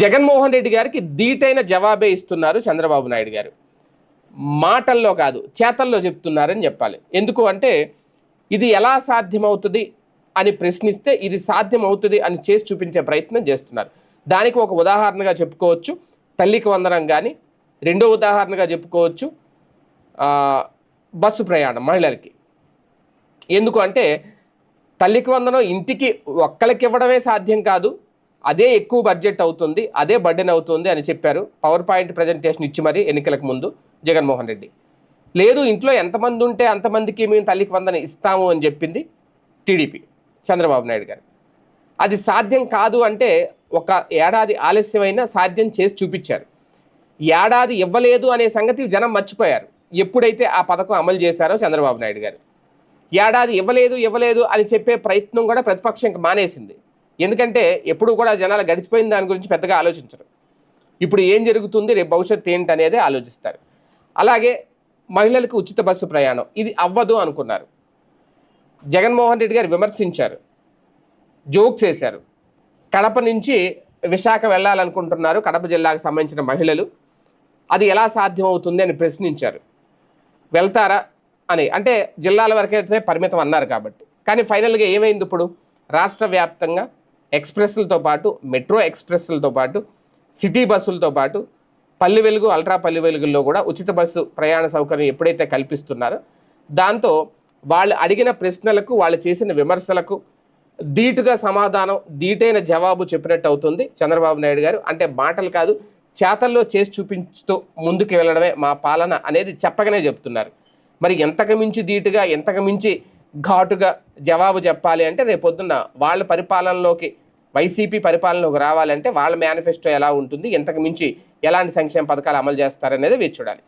జగన్మోహన్ రెడ్డి గారికి ధీటైన జవాబే ఇస్తున్నారు చంద్రబాబు నాయుడు గారు. మాటల్లో కాదు చేతల్లో చెప్తున్నారని చెప్పాలి. ఎందుకు అంటే ఇది ఎలా సాధ్యమవుతుంది అని ప్రశ్నిస్తే ఇది సాధ్యమవుతుంది అని చేసి చూపించే ప్రయత్నం చేస్తున్నారు. దానికి ఒక ఉదాహరణగా చెప్పుకోవచ్చు తల్లికి వందనం కానీ రెండో ఉదాహరణగా చెప్పుకోవచ్చు బస్సు ప్రయాణం మహిళలకి. ఎందుకు అంటే తల్లికి వందనం ఇంటికి ఒక్కళ్ళకి ఇవ్వడమే సాధ్యం కాదు అదే ఎక్కువ బడ్జెట్ అవుతుంది అదే బర్డెన్ అవుతుంది అని చెప్పారు. పవర్ పాయింట్ ప్రజెంటేషన్ ఇచ్చి మరి ఎన్నికలకు ముందు జగన్మోహన్ రెడ్డి. లేదు ఇంట్లో ఎంతమంది ఉంటే అంతమందికి మేము తల్లికి వందన ఇస్తాము అని చెప్పింది టీడీపీ చంద్రబాబు నాయుడు గారు. అది సాధ్యం కాదు అంటే ఒక ఏడాది ఆలస్యమైనా సాధ్యం చేసి చూపించారు. ఏడాది ఇవ్వలేదు అనే సంగతి జనం మర్చిపోయారు. ఎప్పుడైతే ఆ పథకం అమలు చేశారో చంద్రబాబు నాయుడు గారు. ఏడాది ఇవ్వలేదు ఇవ్వలేదు అని చెప్పే ప్రయత్నం కూడా ప్రతిపక్షం మానేసింది. ఎందుకంటే ఎప్పుడు కూడా జనాలు గడిచిపోయిన దాని గురించి పెద్దగా ఆలోచించరు. ఇప్పుడు ఏం జరుగుతుంది రేపు భవిష్యత్తు ఏంటి అనేది ఆలోచిస్తారు. అలాగే మహిళలకు ఉచిత బస్సు ప్రయాణం ఇది అవ్వదు అనుకున్నారు. జగన్మోహన్ రెడ్డి గారు విమర్శించారు జోక్స్ వేశారు. కడప నుంచి విశాఖ వెళ్ళాలనుకుంటున్నారు కడప జిల్లాకు సంబంధించిన మహిళలు. అది ఎలా సాధ్యమవుతుంది అని ప్రశ్నించారు. వెళ్తారా అని అంటే జిల్లాల వరకైతే పరిమితం అన్నారు కాబట్టి. కానీ ఫైనల్గా ఏమైంది ఇప్పుడు? రాష్ట్ర వ్యాప్తంగా ఎక్స్ప్రెస్లతో పాటు మెట్రో ఎక్స్ప్రెస్లతో పాటు సిటీ బస్సులతో పాటు పల్లె వెలుగు అల్ట్రా పల్లె వెలుగుల్లో కూడా ఉచిత బస్సు ప్రయాణ సౌకర్యం ఎప్పుడైతే కల్పిస్తున్నారో దాంతో వాళ్ళు అడిగిన ప్రశ్నలకు వాళ్ళు చేసిన విమర్శలకు ధీటుగా సమాధానం ధీటైన జవాబు చెప్పినట్టు అవుతుంది చంద్రబాబు నాయుడు గారు. అంటే మాటలు కాదు చేతల్లో చేసి చూపించుతూ ముందుకు వెళ్ళడమే మా పాలన అనేది చెప్పగానే చెప్తున్నారు. మరి ఎంతకు మించి ధీటుగా ఎంతకు మించి ఘాటుగా జవాబు చెప్పాలి అంటే రేపొద్దున్న వాళ్ళ పరిపాలనలోకి వైసీపీ పరిపాలనలోకి రావాలంటే వాళ్ళ మేనిఫెస్టో ఎలా ఉంటుంది ఇంతకు మించి ఎలాంటి సంక్షేమ పథకాలు అమలు చేస్తారనేది వీరు చూడాలి.